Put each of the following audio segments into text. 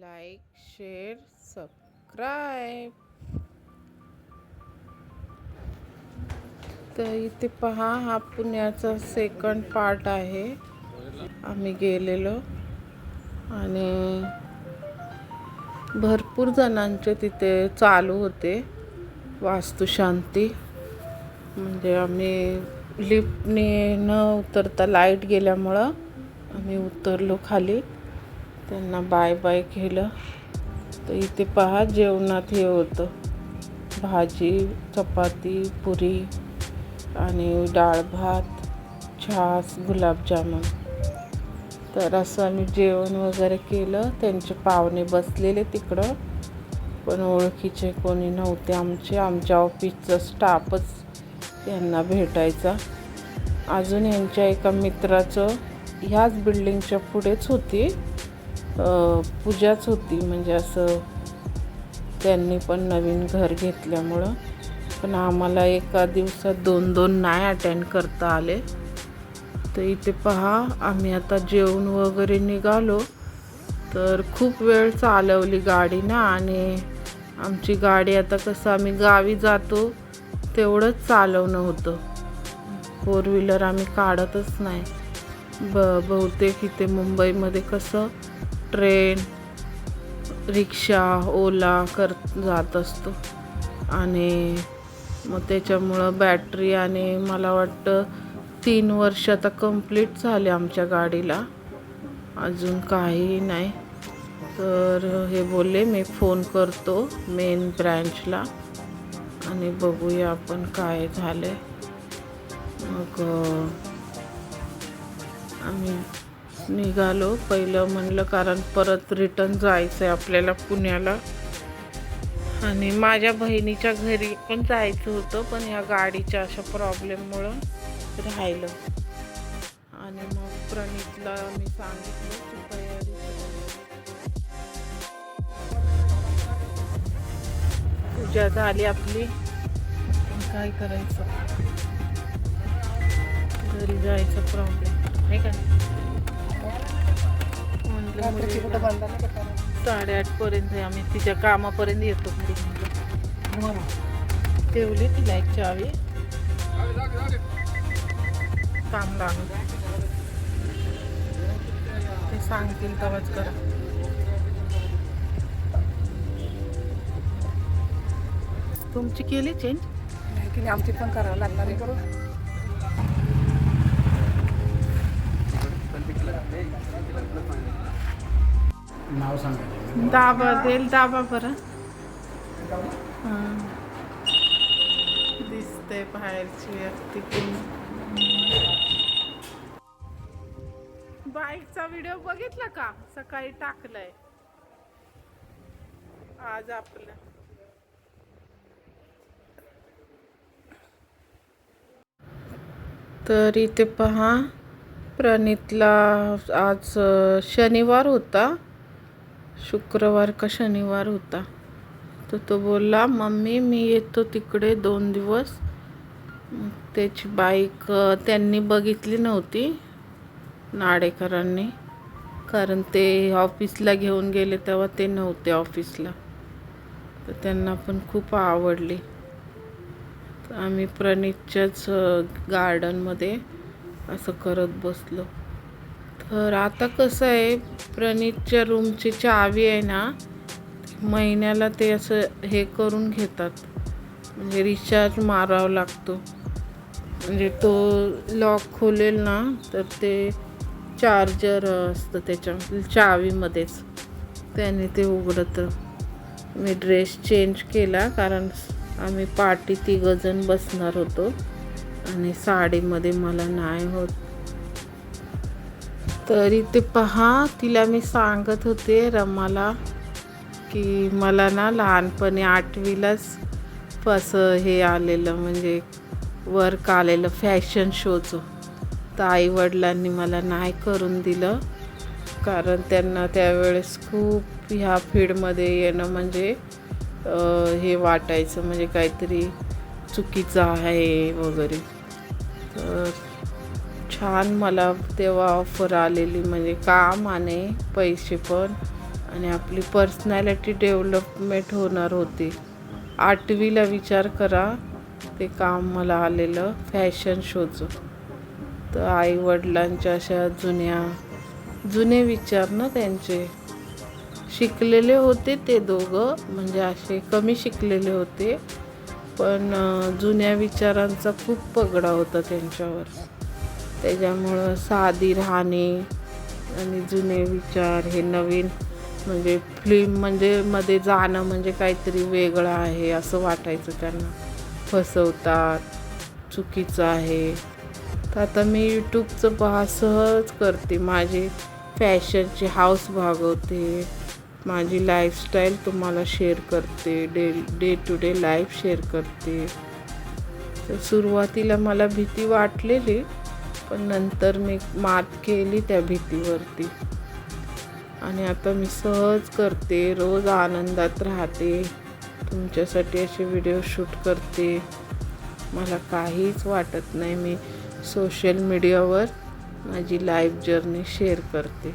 Like share subscribe. तर इथे पहा हा पुण्याचा सेकंड पार्ट आहे. आम्ही गेलेलो. आणि भरपूर जणांचे तिथे चालू होते. वास्तुशांती. म्हणजे आम्ही लिफ्टने न उतरता लाइट गेल्यामुळं आम्ही उतरलो खाली. त्यांना बाय बाय केलं. तर इथे पहा जेवणात हे होतं. भाजी चपाती पुरी आणि डाळ भात छास गुलाबजामुन. तर असं आम्ही जेवण वगैरे केलं. त्यांचे पाहुणे बसलेले तिकडं. पण ओळखीचे कोणी नव्हते आमचे. आमच्या ऑफिसचा स्टाफच यांना भेटायचा. अजून यांच्या एका मित्राचं ह्याच बिल्डिंगच्या पुढेच होती. पूजाच होती. म्हणजे असं त्यांनी पण नवीन घर घेतल्यामुळं. पण आम्हाला एका दिवसात दोन दोन नाही अटेंड करता आले. तर इथे पहा आम्ही आता जेवण वगैरे निघालो. तर खूप वेळ चालवली गाडी ना आणि आमची गाडी आता कसं आम्ही गावी जातो तेवढंच चालवणं होतं. फोर व्हीलर आम्ही काढतच नाही. ब बहुतेक इथे मुंबईमध्ये कसं ट्रेन रिक्षा ओला कर जात असतो. आणि मग त्याच्यामुळं बॅटरी आणि मला वाटतं तीन वर्ष आता कंप्लीट झाले आमच्या गाडीला. अजून काही नाही. तर हे बोलले मी फोन करतो मेन ब्रँचला आणि बघूया आपण काय झालं मग आम्ही निघालो. पहिलं म्हणलं कारण परत रिटर्न जायचं आहे आपल्याला पुण्याला. आणि माझ्या बहिणीच्या घरी पण जायचं होतं पण ह्या गाडीच्या अशा प्रॉब्लेममुळं राहिलं. आणि मग प्रणितला मी सांगितलं की तयारी पूजा झाली आपली. पण काय करायचं? घरी जायचं प्रॉब्लेम आहे का? साडेआठपर्यंत पर्यंत आम्ही तिच्या कामापर्यंत येतो घरी. ठेवली तिला एक चावी. काम लागू ते सांगतील तवाच करा. तुमची केली चेंज नाही की आमची पण करावं लागणार आहे. नाव सांगायचं दाबा देईल दाबा बरं. दिसते बाहेरची व्यक्ती बाईकचा व्हिडिओ बघितला का? सकाळी टाकलाय. आज आपलं. तर इथे पहा प्रणितला आज शनिवार होता. शुक्रवार का शनिवार होता? तर तो बोलला मम्मी मी येतो तिकडे दोन दिवस. त्याची बाईक त्यांनी बघितली नव्हती नाडेकरांनी. कारण ते ऑफिसला घेऊन गेले तेव्हा ते नव्हते ऑफिसला. तर त्यांना पण खूप आवडली. तर आम्ही प्रणितच्याच गार्डनमध्ये असं करत बसलो. तर आता कसं आहे प्रणितच्या रूमची चावी आहे ना महिन्याला ते असं हे करून घेतात. म्हणजे रिचार्ज मारावा लागतो. म्हणजे तो लॉक खोलेल ना तर ते चार्जर असतं त्याच्या चावीमध्येच. त्याने ते उघडतं. मी ड्रेस चेंज केला कारण आम्ही पार्टी तिघजण बसणार होतो. आणि साडीमध्ये मला नाही होत. तरी ते पहा. तिला मी सांगत होते रमाला की मला ना लहानपणी आठवीलाच असं हे आलेलं म्हणजे वर्क आलेलं फॅशन शोचं. तर आईवडिलांनी मला नाही करून दिलं. कारण त्यांना त्यावेळेस खूप ह्या फील्डमध्ये येणं म्हणजे हे वाटायचं. म्हणजे काहीतरी चुकीचं आहे वगैरे. तर छान मला तेव्हा ऑफर आलेली म्हणजे काम आणि पैसे पण. आणि आपली पर्सनॅलिटी डेव्हलपमेंट होणार होती. आठवीला विचार करा ते काम मला आलेलं फॅशन शोचं तर आईवडिलांच्या अशा जुन्या जुने विचार ना त्यांचे. शिकलेले होते ते दोघं म्हणजे असे कमी शिकलेले होते. पण जुन्या विचारांचा खूप पगडा होता त्यांच्यावर. त्याच्यामुळं साधी राहणे आणि जुने विचार हे नवीन म्हणजे फिल्म म्हणजे मध्ये जाणं म्हणजे काहीतरी वेगळं आहे असं वाटायचं त्यांना. फसवतात चुकीचं आहे. तर आता मी यूट्यूबचं पहा सहज करते. माझी फॅशनची हाऊस भागवते. माझी लाईफस्टाईल तुम्हाला शेअर करते. Day day to day life share करते. तर सुरुवातीला मला भीती वाटलेली पण नंतर मी मात केली त्या भीतीवरती. आणि आता मी सहज करते रोज आनंदात राहते तुमच्यासाठी असे व्हिडिओ शूट करते. मला काहीच वाटत नाही मी सोशल मीडियावर माझी लाईफ जर्नी शेअर करते.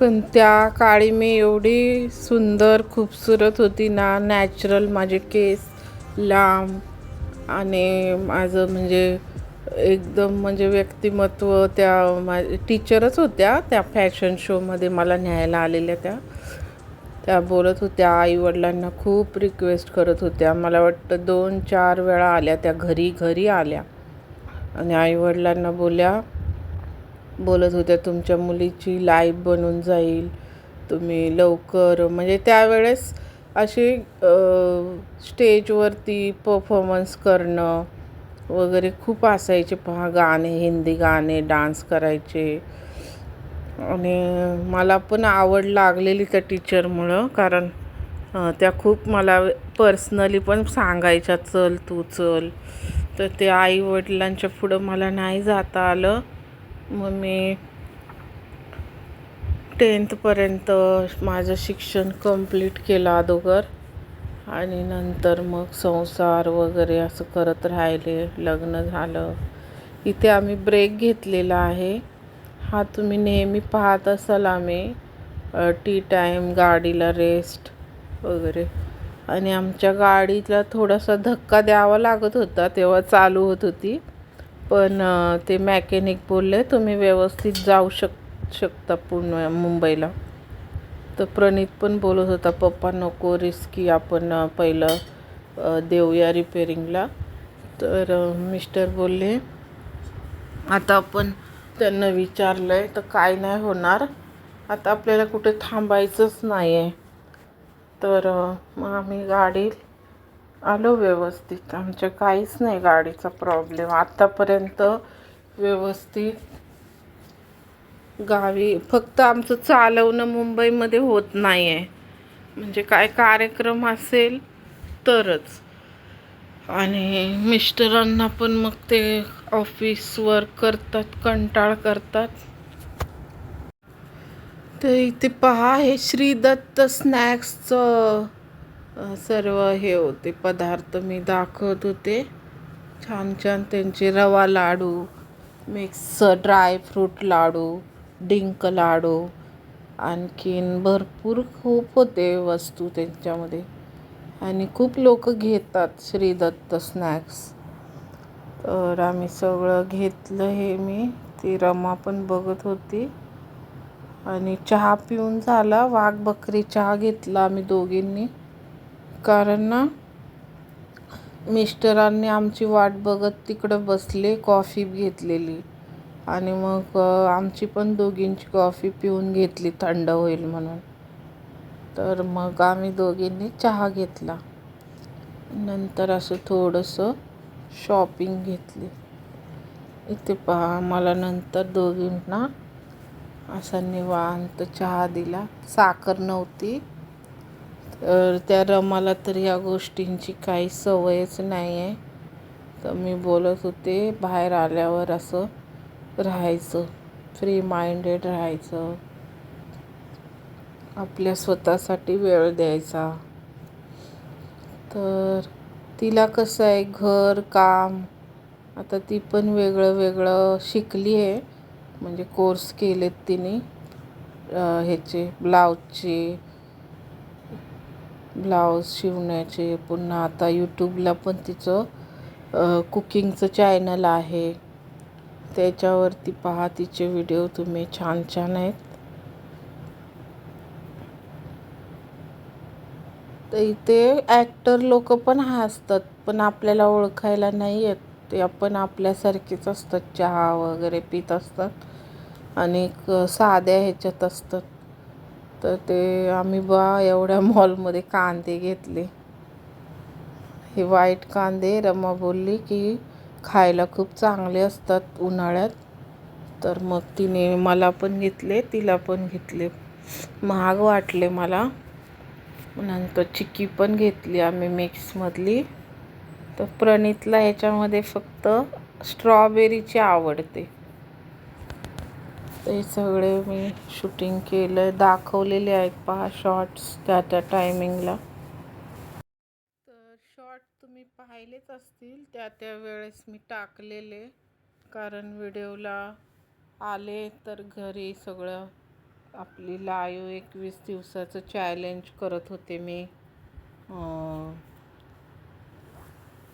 पण त्या काळी मी एवढी सुंदर खूपसूरत होती ना नॅचरल माझे केस लांब आणि माझं म्हणजे एकदम म्हणजे व्यक्तिमत्व त्या मा टीचरच होत्या त्या फॅशन शोमध्ये मला न्यायला आलेल्या त्या. त्या बोलत होत्या आईवडिलांना खूप रिक्वेस्ट करत होत्या. मला वाटतं दोन चार वेळा आल्या त्या घरी घरी आल्या. आणि आईवडिलांना बोलल्या बोलत होत्या तुमच्या मुलीची लाईफ बनून जाईल. तुम्ही लवकर. म्हणजे त्यावेळेस अशी स्टेजवरती परफॉर्मन्स करणं वगैरे खूप असायचे. पहा गाणे हिंदी गाणे डान्स करायचे. आणि मला पण आवड लागलेली त्या टीचरमुळं कारण त्या खूप मला पर्सनली पण सांगायच्या चल तू चल. तर ते आई वडिलांच्या पुढं मला नाही जाता आलं. मग मी टेन्थपर्यंत माझं शिक्षण कंप्लीट केलं अगोदर. आणि नंतर मग संसार वगैरे असं करत राहिले. लग्न झालं. इथे आम्ही ब्रेक घेतलेला आहे. हा तुम्ही नेहमी पाहत असाल आम्ही. टी टाईम गाडीला रेस्ट वगैरे. आणि आमच्या गाडीला थोडासा धक्का द्यावा लागत होता तेव्हा चालू होत होती. पण ते मॅकॅनिक बोलले तुम्ही व्यवस्थित जाऊ शक शकता पुणे मुंबईला. तर प्रणित पण बोलत होता पप्पा नको रिस्की आपण पहिलं देऊया रिपेरिंगला तर मिस्टर बोलले आता आपण त्यांना विचारलं आहे तर काय नाही होणार. आता आपल्याला कुठे थांबायचंच नाही आहे तर मग आम्ही गाडी आलो व्यवस्थित. आमच्या काहीच नाही गाडीचा प्रॉब्लेम आत्तापर्यंत व्यवस्थित गावी. फक्त आमचं चालवणं मुंबईमध्ये होत नाही आहे म्हणजे काय कार्यक्रम असेल तरच. आणि मिस्टरांना पण मग ते ऑफिस वर्क करतात कंटाळ करतात. तर इथे पहा हे श्रीदत्त स्नॅक्सचं सर्व हे होते पदार्थ मी दाखवत होते. छान छान त्यांचे रवा लाडू मिक्स ड्रायफ्रूट लाडू. डिंक लाडू आणखीन भरपूर खूप होते वस्तू त्यांच्यामध्ये. आणि खूप लोक घेतात श्री दत्त स्नॅक्स तर आम्ही सगळं घेतलं हे मी. ती रमा पण बघत होती. आणि चहा पिऊन झाला. वाघ बकरी चहा घेतला आम्ही दोघींनी. कारण ना मिस्टरांनी आमची वाट बघत तिकडं बसले कॉफी घेतलेली. आणि मग आमची पण दोघींची कॉफी पिऊन घेतली थंड होईल म्हणून. तर मग आम्ही दोघींनी चहा घेतला. नंतर असं थोडंसं शॉपिंग घेतली. इथे पहा मला नंतर दोघींना असा निवांत चहा दिला. साखर नव्हती. तर त्या रमाला तर या गोष्टींची काही सवयच नाही आहे तर मी बोलत होते बाहेर आल्यावर असं राहायचं. फ्री माइंडेड राहायचं. आपल्या स्वतःसाठी वेळ द्यायचा. तर तिला कसं आहे घर काम आता ती पण वेगळं वेगळं शिकली आहे. म्हणजे कोर्स केलेत तिने ह्याचे ब्लाऊजचे ब्लाऊज शिवण्याचे पुन्हा आता यूट्यूबला पण तिचं कुकिंगचं चॅनल आहे. त्याच्यावरती पहा तिचे व्हिडिओ तुम्ही छान छान आहेत. तर इथे ॲक्टर लोक पण हसतात पण आपल्याला ओळखायला नाही येत. ते आपण आपल्यासारखेच असतात चहा वगैरे पित असतात आणि साध्या ह्याच्यात असतात. तर ते आम्ही बा एवढ्या मॉलमध्ये कांदे घेतले. हे वाईट कांदे रमा बोलली की खायला खूप चांगले असतात उन्हाळ्यात. तर मग तिने मला पण घेतले तिला पण घेतले. महाग वाटले मला. नंतर चिक्की पण घेतली आम्ही मिक्समधली. तर प्रणितला ह्याच्यामध्ये फक्त स्ट्रॉबेरीची आवडते. ते सगळे मी शूटिंग केलं दाखवलेले आहेत पहा शॉर्ट्स त्या त्या टायमिंगला तर शॉर्ट तुम्ही पाहिलेच असतील त्या त्या वेळेस मी टाकलेले. कारण व्हिडिओला आले तर घरी सगळं आपली लाईव एकवीस दिवसाचं चॅलेंज करत होते मी.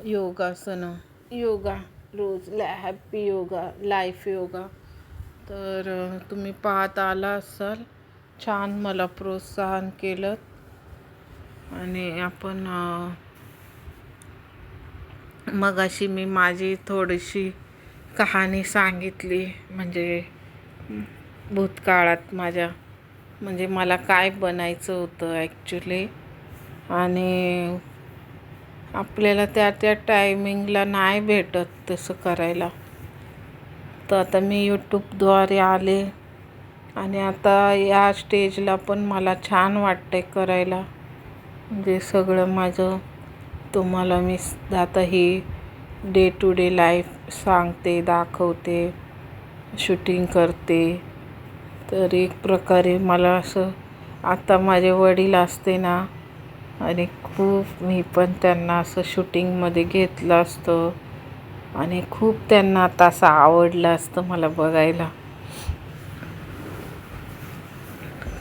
योगासनं. योगा रोज लॅ हॅपी योगा लाईफ योगा. तर तुम्ही पाहत आला असाल छान मला प्रोत्साहन केलं. आणि आपण अं, मगाशी मी माझी थोडीशी कहाणी सांगितली. म्हणजे भूतकाळात माझ्या म्हणजे मला काय बनायचं होतं ॲक्च्युली आणि आपल्याला त्या त्या टायमिंगला नाही भेटत तसं करायला. तर आता मी यूट्यूबद्वारे आले. आणि आता या स्टेजला पण मला छान वाटतंय करायला. म्हणजे सगळं माझं तुम्हाला मी आता ही डे टू डे लाईफ सांगते दाखवते शूटिंग करते. तर एक प्रकारे मला असं आता माझे वडील असते ना आणि खूप मी पण त्यांना असं शूटिंगमध्ये घेतलं असतं. आणि खूप त्यांना आता असं आवडलं असतं मला बघायला.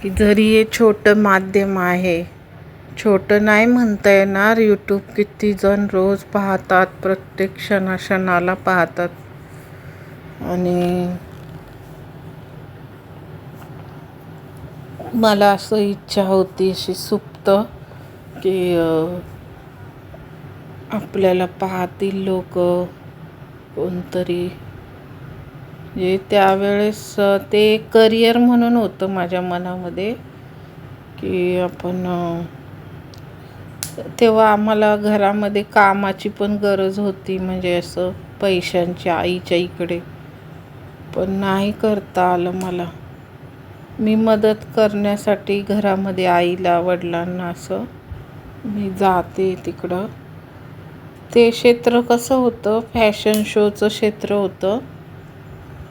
की जरी हे छोटं माध्यम आहे छोटं नाही म्हणता येणार. यूट्यूब किती जण रोज पाहतात प्रत्येक क्षणाक्षणाला पाहतात. आणि मला असं इच्छा होती अशी सुप्त की आपल्याला पाहतील लोक कोणतरी. जे त्यावेळेस ते करिअर म्हणून होतं माझ्या मनामध्ये की आपण तेव्हा आम्हाला घरामध्ये कामाची पण गरज होती म्हणजे असं पैशांची आईच्या इकडे. पण नाही करता आलं मला. मी मदत करण्यासाठी घरामध्ये आईला वडिलांना असं मी जाते तिकडं. ते क्षेत्र कसं होतं? फॅशन शोचं क्षेत्र होतं.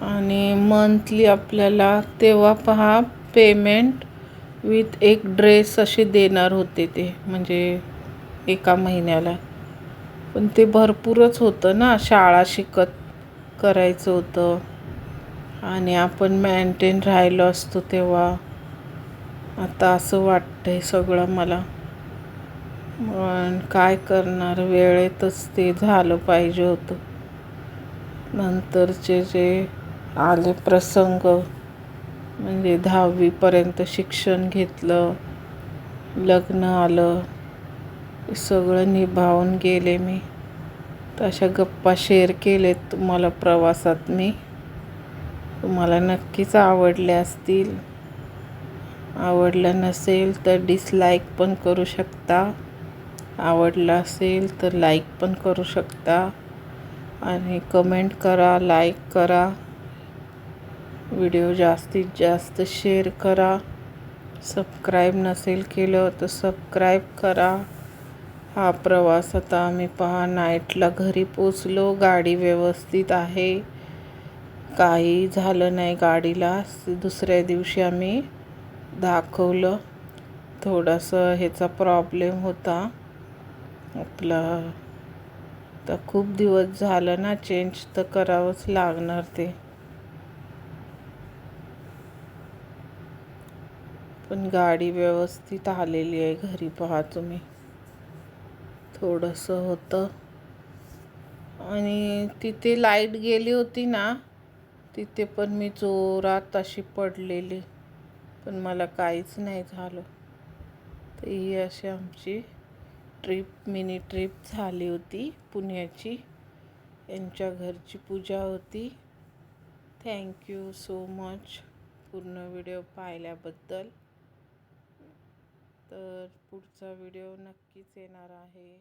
आणि मंथली आपल्याला तेव्हा पहा पेमेंट विथ एक ड्रेस असे देणार होते ते. म्हणजे एका महिन्याला. पण ते भरपूरच होतं ना शाळा शिकत करायचं होतं. आणि आपण मेंटेन राहिलो असतो तेव्हा. आता असं वाटतंय सगळं मला. पण काय करणार वेळेतच ते झालं पाहिजे होतं. नंतरचे जे आले प्रसंग म्हणजे दहावीपर्यंत शिक्षण घेतलं लग्न आलं सगळं निभावून गेले मी. तर अशा गप्पा शेअर केलेत तुम्हाला प्रवासात मी. तुम्हाला नक्कीच आवडल्या असतील. आवडलं नसेल तर डिसलाईक पण करू शकता. आवडलं असेल तर लाईक पण करू शकता. आणि कमेंट करा लाईक करा. व्हिडिओ जास्तीत जास्त शेअर करा. सबस्क्राईब नसेल केलं तर सबस्क्राईब करा. हा प्रवास आता आम्ही पहा. नाईटला घरी पोचलो. गाडी व्यवस्थित आहे. काही झालं नाही गाडीला. दुसऱ्या दिवशी आम्ही दाखवलं. थोडंसं ह्याचा प्रॉब्लेम होता. आपला तर खूप दिवस झालं ना चेंज तर करावंच लागणार ते. पण गाडी व्यवस्थित आलेली आहे घरी पहा तुम्ही. थोडंसं होतं. आणि तिथे लाइट गेली होती ना तिथे पण मी जोरात अशी पडलेली. पण मला काहीच नाही झालं. तर ही अशी आमची ट्रिप मिनी ट्रिप झाली होती पुण्याची. यांच्या घरची पूजा होती. थँक्यू सो मच पूर्ण व्हिडिओ पाहिल्याबद्दल. तर पुढचा व्हिडिओ नक्कीच येणार आहे.